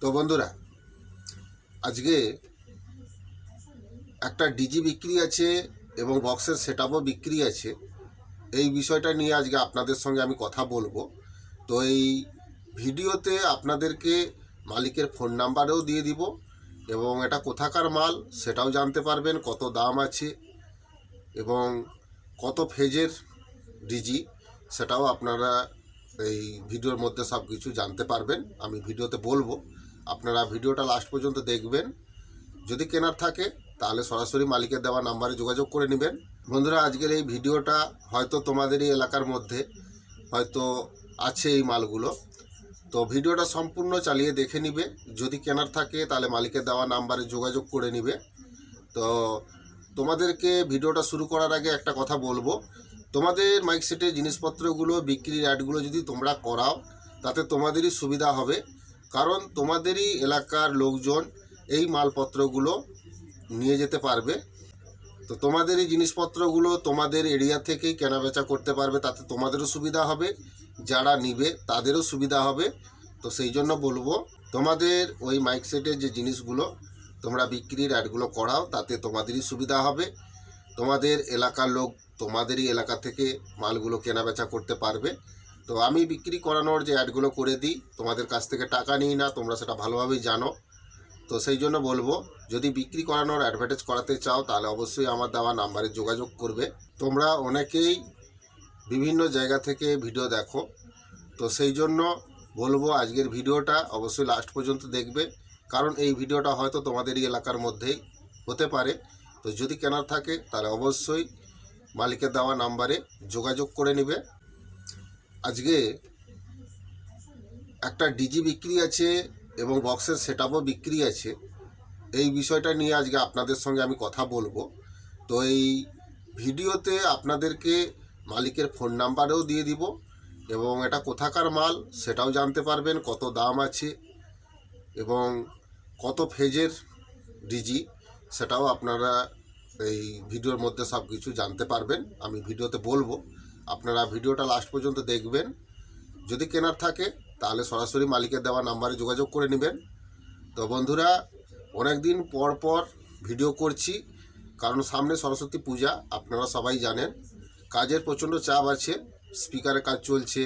তো বন্ধুরা, আজকে একটা ডিজি বিক্রি আছে এবং বক্সের সেটআপও বিক্রি আছে। এই বিষয়টা নিয়ে আজকে আপনাদের সঙ্গে আমি কথা বলব। তো এই ভিডিওতে আপনাদেরকে মালিকের ফোন নাম্বারও দিয়ে দিব এবং এটা কোথাকার মাল সেটাও জানতে পারবেন, কত দাম আছে এবং কত ফেজের ডিজি সেটাও আপনারা এই ভিডিওর মধ্যে সব কিছু জানতে পারবেন। আমি ভিডিওতে বলব। আপনারা ভিডিওটা লাস্ট পর্যন্ত দেখবেন। যদি কেনার থাকে, তাহলে সরাসরি মালিকের দেওয়া নাম্বারে যোগাযোগ করে নেবেন। বন্ধুরা, আজকের এই ভিডিওটা হয়তো তোমাদেরই এলাকার মধ্যে হয়তো আছে এই মালগুলো। তো ভিডিওটা সম্পূর্ণ চালিয়ে দেখে নিবে। যদি কেনার থাকে, তাহলে মালিকের দেওয়া নাম্বারে যোগাযোগ করে নিবে। তো তোমাদেরকে ভিডিওটা শুরু করার আগে একটা কথা বলব। তোমাদের মাইক সেটের জিনিসপত্রগুলো, বিক্রির অ্যাডগুলো যদি তোমরা করাও, তাতে তোমাদেরই সুবিধা হবে। কারণ তোমাদেরই এলাকার লোকজন এই মালপত্রগুলো নিয়ে যেতে পারবে। তো তোমাদের এই জিনিসপত্রগুলো তোমাদের এরিয়া থেকেই কেনাবেচা করতে পারবে, তাতে তোমাদেরও সুবিধা হবে, যারা নিবে তাদেরও সুবিধা হবে। তো সেই জন্য বলব, তোমাদের ওই মাইক সেটের যে জিনিসগুলো তোমরা বিক্রির অ্যাডগুলো করাও, তাতে তোমাদেরই সুবিধা হবে। তোমাদের এলাকার লোক তোমাদেরই এলাকা থেকে মালগুলো কেনাবেচা করতে পারবে। তো আমি বিক্রি করানোর যে অ্যাডগুলো করে দিই, তোমাদের কাছ থেকে টাকা নিই না, তোমরা সেটা ভালোভাবেই জানো। তো সেই জন্য বলব, যদি বিক্রি করানোর অ্যাডভার্টাইজ করাতে চাও, তাহলে অবশ্যই আমার দেওয়া নাম্বারে যোগাযোগ করবে। তোমরা অনেকেই বিভিন্ন জায়গা থেকে ভিডিও দেখো। তো সেই জন্য বলব, আজকের ভিডিওটা অবশ্যই লাস্ট পর্যন্ত দেখবে। কারণ এই ভিডিওটা হয়তো তোমাদেরই এলাকার মধ্যেই হতে পারে। তো যদি কেনার থাকে, তাহলে অবশ্যই মালিকের দেওয়া নাম্বারে যোগাযোগ করে নেবে। আজকে একটা ডিজি বিক্রি আছে এবং বক্সের সেটআপও বিক্রি আছে। এই বিষয়টা নিয়ে আজকে আপনাদের সঙ্গে আমি কথা বলব। তো এই ভিডিওতে আপনাদেরকে মালিকের ফোন নাম্বারও দিয়ে দিব এবং এটা কোথাকার মাল সেটাও জানতে পারবেন, কত দাম আছে এবং কত ফেজের ডিজি সেটাও আপনারা এই ভিডিওর মধ্যে সব কিছু জানতে পারবেন। আমি ভিডিওতে বলব আপনারা ভিডিওটা লাস্ট পর্যন্ত দেখবেন। যদি কেনার থাকে, তাহলে সরাসরি মালিকের দেওয়া নাম্বারে যোগাযোগ করে নেবেন। তো বন্ধুরা অনেক দিন পর পর ভিডিও করছি, কারণ সামনে সরস্বতী পূজা, আপনারা সবাই জানেন। কাজের প্রচণ্ড চাপ আছে স্পিকারের কাজ চলছে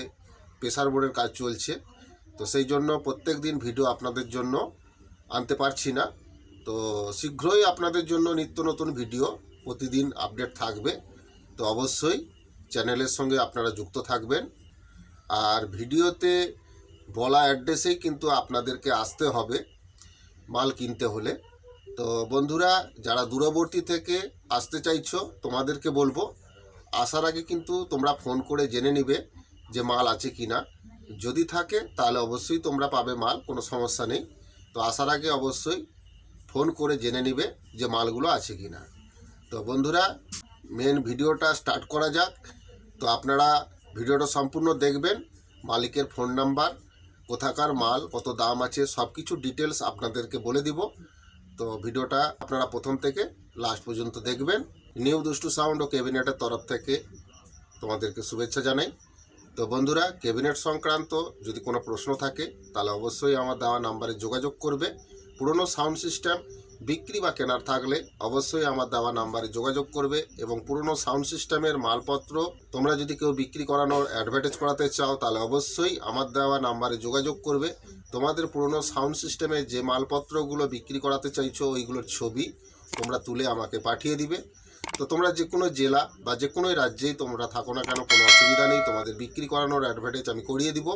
প্রেসার বোর্ডের কাজ চলছে। তো সেই জন্য প্রত্যেক দিন ভিডিও আপনাদের জন্য আনতে পারছি না। তো শীঘ্রই আপনাদের জন্য নিত্য নতুন ভিডিও প্রতিদিন আপডেট থাকবে। তো অবশ্যই চ্যানেলের সঙ্গে আপনারা যুক্ত থাকবেন। আর ভিডিওতে বলা অ্যাড্রেসেই কিন্তু আপনাদেরকে আসতে হবে, মাল কিনতে হলে। তো বন্ধুরা, যারা দূরবর্তী থেকে আসতে চাইছো, তোমাদেরকে বলব, আসার আগে কিন্তু তোমরা ফোন করে জেনে নিবে যে মাল আছে কি না যদি থাকে, তাহলে অবশ্যই তোমরা পাবে মাল, কোনো সমস্যা নেই। তো আসার আগে অবশ্যই ফোন করে জেনে নিবে যে মালগুলো আছে কি না তো বন্ধুরা মেন ভিডিওটা স্টার্ট করা যাক। তো আপনারা ভিডিওটা সম্পূর্ণ দেখবেন, মালিকের ফোন নাম্বার, কোথাকার মাল, কত দাম আছে সব কিছু ডিটেলস আপনাদেরকে বলে দিব। তো ভিডিওটা আপনারা প্রথম থেকে লাস্ট পর্যন্ত দেখবেন। নিউ দুষ্টু সাউন্ড ও ক্যাবিনেটের তরফ থেকে তোমাদেরকে শুভেচ্ছা জানাই। তো বন্ধুরা ক্যাবিনেট সংক্রান্ত যদি কোনো প্রশ্ন থাকে, তাহলে অবশ্যই আমার দেওয়া নাম্বারে যোগাযোগ করবে। পুরনো সাউন্ড সিস্টেম বিক্রি বা কেনার থাকলে অবশ্যই আমার দেওয়া নাম্বারে যোগাযোগ করবে এবং পুরনো সাউন্ড সিস্টেমের মালপত্র তোমরা যদি কেউ বিক্রি করানোর অ্যাডভার্টাইজ করাতে চাও, তাহলে অবশ্যই আমার দেওয়া নাম্বারে যোগাযোগ করবে। তোমাদের পুরনো সাউন্ড সিস্টেমে যে মালপত্রগুলো বিক্রি করাতে চাইছো, ওইগুলোর ছবি তোমরা তুলে আমাকে পাঠিয়ে দিবে। তো তোমরা যে কোনো জেলা বা যে কোনো রাজ্যেই তোমরা থাকো না কেন, কোনো অসুবিধা নেই। তোমাদের বিক্রি করানোর অ্যাডভার্টাইজ আমি করিয়ে দিব।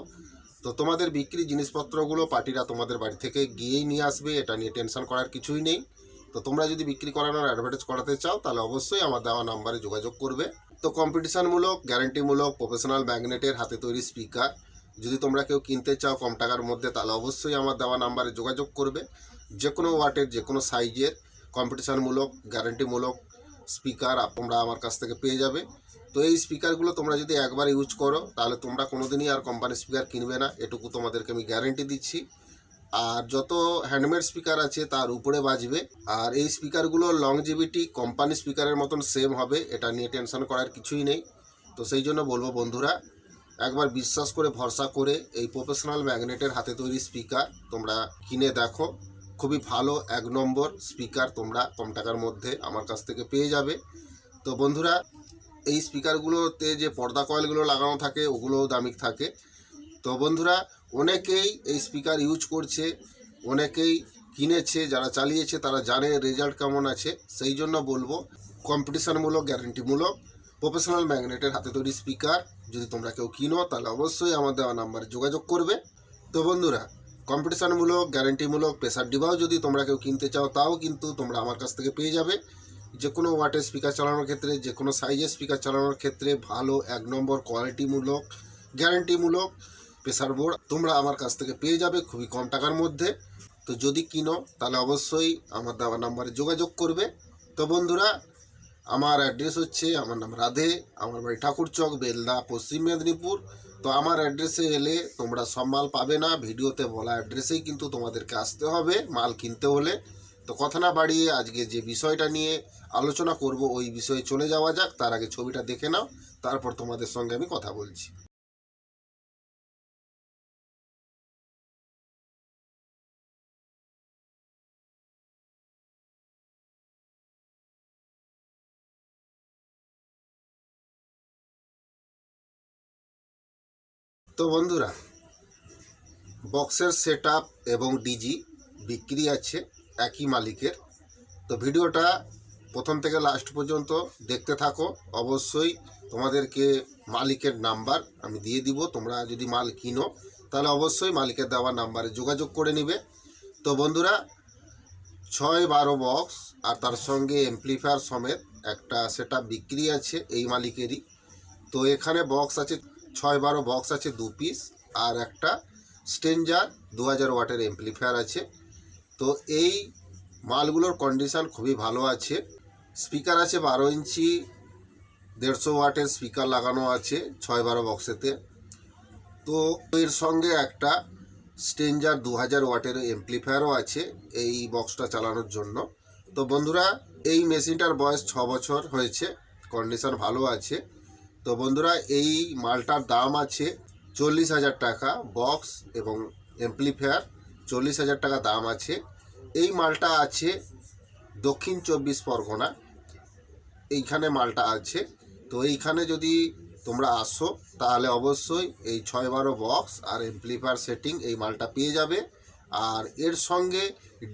তো তোমাদের বিক্রি জিনিসপত্রগুলো পার্টিরা তোমাদের বাড়ি থেকে গিয়েই নিয়ে আসবে, এটা নিয়ে টেনশন করার কিছুই নেই। তো তোমরা যদি বিক্রি করানোর অ্যাডভার্টাইজ করাতে চাও, তাহলে অবশ্যই আমার দেওয়া নাম্বারে যোগাযোগ করবে। তো কম্পিটিশনমূলক গ্যারান্টিমূলক প্রফেশনাল ম্যাগনেটের হাতে তৈরি স্পিকার যদি তোমরা কেউ কিনতে চাও কম টাকার মধ্যে, তাহলে অবশ্যই আমার দেওয়া নাম্বারে যোগাযোগ করবে। যে কোনো ওয়াটের যে কোনো সাইজের কম্পিটিশনমূলক গ্যারান্টিমূলক স্পিকার তোমরা আমার কাছ থেকে পেয়ে যাবে। তো এই স্পিকারগুলো তোমরা যদি একবার ইউজ করো, তাহলে তোমরা কোনোদিনই আর কোম্পানি স্পিকার কিনবে না। এটুকু তোমাদেরকে আমি গ্যারেন্টি দিচ্ছি। আর যত হ্যান্ডমেড স্পিকার আছে, তার উপরে বাজবে। আর এই স্পিকারগুলোর লংজিভিটি কোম্পানি স্পিকারের মতন সেম হবে, এটা নিয়ে টেনশন করার কিছুই নেই। তো সেই জন্য বলব বন্ধুরা, একবার বিশ্বাস করে, ভরসা করে এই প্রফেশনাল ম্যাগনেটের হাতে তৈরি স্পিকার তোমরা কিনে দেখো। খুবই ভালো এক নম্বর স্পিকার তোমরা কম টাকার মধ্যে আমার কাছ থেকে পেয়ে যাবে। তো বন্ধুরা এই স্পিকারগুলোতে যে পর্দা কয়েলগুলো লাগানো থাকে, ওগুলোও দামিক থাকে। তো বন্ধুরা, অনেকেই এই স্পিকার ইউজ করছে, অনেকেই কিনেছে, যারা চালিয়েছে, তারা জানে রেজাল্ট কেমন আছে। সেই জন্য বলব কম্পিটিশনমূলক গ্যারেন্টিমূলক প্রফেশনাল ম্যাগনেটের হাতে তৈরি স্পিকার যদি তোমরা কেউ কিনো, তাহলে অবশ্যই আমার দেওয়া নাম্বারে যোগাযোগ করবে। তো বন্ধুরা কম্পিটিশনমূলক গ্যারেন্টিমূলক প্রেসার ডিবাও যদি তোমরা কেউ কিনতে চাও, তাও কিন্তু তোমরা আমার কাছ থেকে পেয়ে যাবে। যে কোনো ওয়াটের স্পিকার চালানোর ক্ষেত্রে যে কোনো সাইজের স্পিকার চালানোর ক্ষেত্রে ভালো এক নম্বর কোয়ালিটিমূলক গ্যারান্টিমূলক প্রেসার বোর্ড তোমরা আমার কাছ থেকে পেয়ে যাবে খুবই কম টাকার মধ্যে। তো যদি কিনো, তাহলে অবশ্যই আমার দেওয়া নাম্বারে যোগাযোগ করবে। তো বন্ধুরা, আমার অ্যাড্রেস হচ্ছে, আমার নাম রাধে, আমার বাড়ি ঠাকুরচক বেলদা, পশ্চিম মেদিনীপুর। তো আমার অ্যাড্রেসে এলে তোমরা সব মাল পাবে না, ভিডিওতে বলা অ্যাড্রেসেই কিন্তু তোমাদেরকে আসতে হবে, মাল কিনতে হলে। তো কথা না বাড়িয়ে আজকে যে বিষয়টা নিয়ে আলোচনা করব, ওই বিষয়ে চলে যাওয়া যাক। তার আগে ছবিটা দেখে নাও, তারপর তোমাদের সঙ্গে আমি কথা বলছি। তো বন্ধুরা, বক্সের সেট এবং ডিজি বিক্রি আছে। একই মালিকের। তো ভিডিওটা প্রথম থেকে লাস্ট পর্যন্ত দেখতে থাকো। অবশ্যই তোমাদেরকে মালিকের নাম্বার আমি দিয়ে দিব। তোমরা যদি মাল কিনো, তাহলে অবশ্যই মালিকের দেওয়া নাম্বারে যোগাযোগ করে নিবে। তো বন্ধুরা, ছয় বারো বক্স আর তার সঙ্গে এমপ্লিফায়ার সমেত একটা সেটা বিক্রি আছে এই মালিকেরই। তো এখানে বক্স আছে, ছয় বারো বক্স আছে দু পিস আর একটা স্টেঞ্জার দু হাজার ওয়াটের এমপ্লিফায়ার আছে। তো এই মালগুলোর কন্ডিশান খুবই ভালো আছে। স্পিকার আছে বারো ইঞ্চি, দেড়শো ওয়াটের স্পিকার লাগানো আছে ছয় বারো বক্সেতে তো এর সঙ্গে একটা স্টেঞ্জার দু হাজার ওয়াটের এমপ্লিফায়ারও আছে এই বক্সটা চালানোর জন্য। তো বন্ধুরা, এই মেশিনটার বয়স ছ বছর হয়েছে কন্ডিশন ভালো আছে। তো বন্ধুরা, এই মালটার দাম আছে চল্লিশ হাজার টাকা বক্স এবং এমপ্লিফায়ার চল্লিশ হাজার টাকা দাম আছে। এই মালটা আছে দক্ষিণ চব্বিশ পরগনা। এইখানে মালটা আছে। তো এইখানে যদি তোমরা আসো, তাহলে অবশ্যই এই ছয় বারো বক্স আর এমপ্লিফায়ার সেটিং এই মালটা পেয়ে যাবে। আর এর সঙ্গে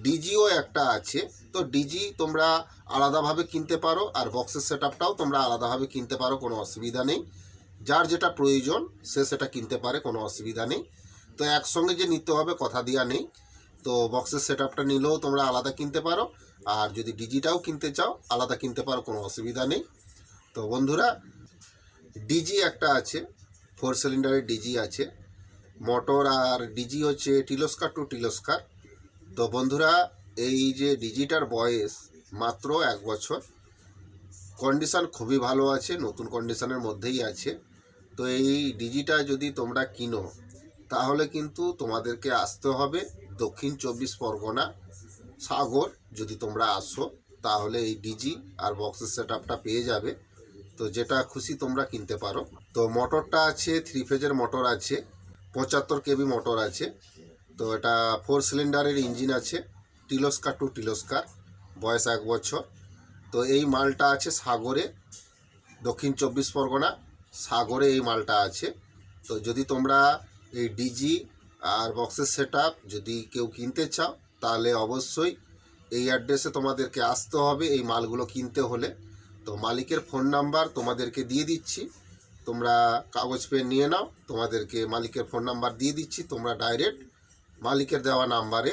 ডিজিও একটা আছে। তো ডিজি তোমরা আলাদাভাবে কিনতে পারো আর বক্সের সেট আপটাও তোমরা আলাদাভাবে কিনতে পারো, কোনো অসুবিধা নেই। যার যেটা প্রয়োজন, সে সেটা কিনতে পারে, কোনো অসুবিধা নেই। তো একসঙ্গে যে নিতে হবে, কথা দেওয়া নেই। তো বক্সের সেট আপটা নিলেও তোমরা আলাদা কিনতে পারো। আর যদি ডিজিটাও কিনতে চাও, আলাদা কিনতে পারো, কোনো অসুবিধা নেই। তো বন্ধুরা ডিজি একটা আছে ফোর সিলিন্ডারের ডিজি আছে। মোটর আর ডিজি হচ্ছে টিলস্কার টু টিলস্কার তো বন্ধুরা, এই যে ডিজিটার বয়স মাত্র এক বছর কন্ডিশান খুবই ভালো আছে, নতুন কন্ডিশনের মধ্যেই আছে। তো এই ডিজিটা যদি তোমরা কিনো তাহলে কিন্তু তোমাদেরকে আসতে হবে দক্ষিণ চব্বিশ পরগনা সাগর, যদি তোমরা আসো, তাহলে এই ডিজি আর বক্সের সেট আপটা পেয়ে যাবে। তো যেটা খুশি তোমরা কিনতে পারো। তো মোটরটা আছে থ্রি ফেজের মোটর আছে, পঁচাত্তর কেবি মোটর আছে। তো এটা ফোর সিলিন্ডারের ইঞ্জিন আছে টিলোস্কার টু টিলোস্কার বয়স এক বছর। তো এই মালটা আছে সাগরে, দক্ষিণ চব্বিশ পরগনা, সাগরে এই মালটা আছে। তো যদি তোমরা এই ডিজি আর বক্সের সেট যদি কেউ কিনতে চাও, তাহলে অবশ্যই এই অ্যাড্রেসে তোমাদেরকে আসতে হবে, এই মালগুলো কিনতে হলে। তো মালিকের ফোন নাম্বার তোমাদেরকে দিয়ে দিচ্ছি। তোমরা কাগজ পেন নিয়ে নাও, তোমাদেরকে মালিকের ফোন নাম্বার দিয়ে দিচ্ছি। তোমরা ডাইরেক্ট মালিকের দেওয়া নাম্বারে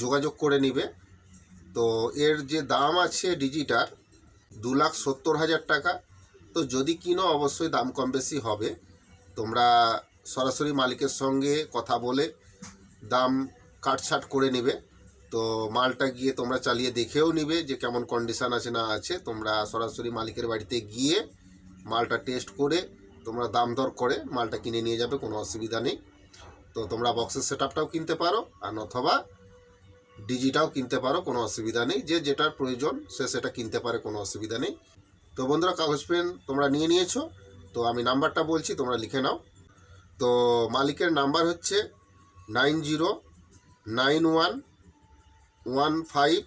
যোগাযোগ করে নিবে। তো এর যে দাম আছে ডিজিটার দু লাখ সত্তর হাজার টাকা। তো যদি কিনো, অবশ্যই দাম কম বেশি হবে। তোমরা সরাসরি মালিকের সঙ্গে কথা বলে দাম কাটছাট করে নেবে। তো মালটা গিয়ে তোমরা চালিয়ে দেখেও নিবে যে কেমন কন্ডিশন আছে না আছে। তোমরা সরাসরি মালিকের বাড়িতে গিয়ে মালটা টেস্ট করে তোমরা দাম দর করে মালটা কিনে নিয়ে যাবে, কোনো অসুবিধা নেই। তো তোমরা বক্সের সেট কিনতে পারো আর অথবা ডিজিটাও কিনতে পারো, কোনো অসুবিধা নেই। যে যেটার প্রয়োজন সে সেটা কিনতে পারে, কোনো অসুবিধা নেই। তো বন্ধুরা, কাগজ, পেন তোমরা নিয়ে নিয়েছো। তো আমি নাম্বারটা বলছি, তোমরা লিখে নাও। তো মালিকের নাম্বার হচ্ছে nine zero nine one one five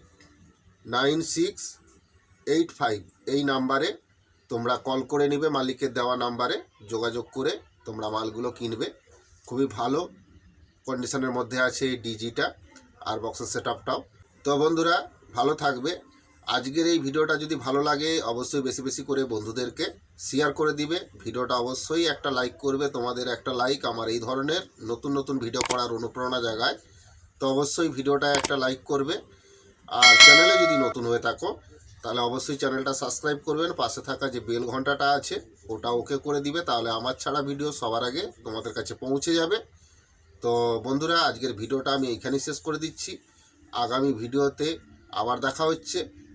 nine six eight five. এই নাম্বারে তোমরা কল করে নিবে মালিকের দেওয়া নাম্বারে, যোগাযোগ করে তোমরা মালগুলো কিনবে। খুবই ভালো কন্ডিশনের মধ্যে আছে এই ডিজিটা আর বক্সের সেট আপটাও তো বন্ধুরা, ভালো থাকবে। আজকের এই ভিডিওটা যদি ভালো লাগে, অবশ্যই বেশি বেশি করে বন্ধুদেরকে শেয়ার করে দিবে। ভিডিওটা অবশ্যই একটা লাইক করবে, তোমাদের একটা লাইক আমার এই ধরনের নতুন নতুন ভিডিও করার অনুপ্রেরণা জাগায়। তো অবশ্যই ভিডিওটা একটা লাইক করবে। আর চ্যানেলে যদি নতুন হয়ে থাকো, তাহলে অবশ্যই চ্যানেলটা সাবস্ক্রাইব করবেন। পাশে থাকা যে বেল ঘন্টাটা আছে, ওটা ওকে করে দিবে। তাহলে আমার ছাড়া ভিডিও সবার আগে তোমাদের কাছে পৌঁছে যাবে। তো বন্ধুরা, আজকের ভিডিওটা আমি এইখানেই শেষ করে দিচ্ছি। আগামী ভিডিওতে আবার দেখা হচ্ছে।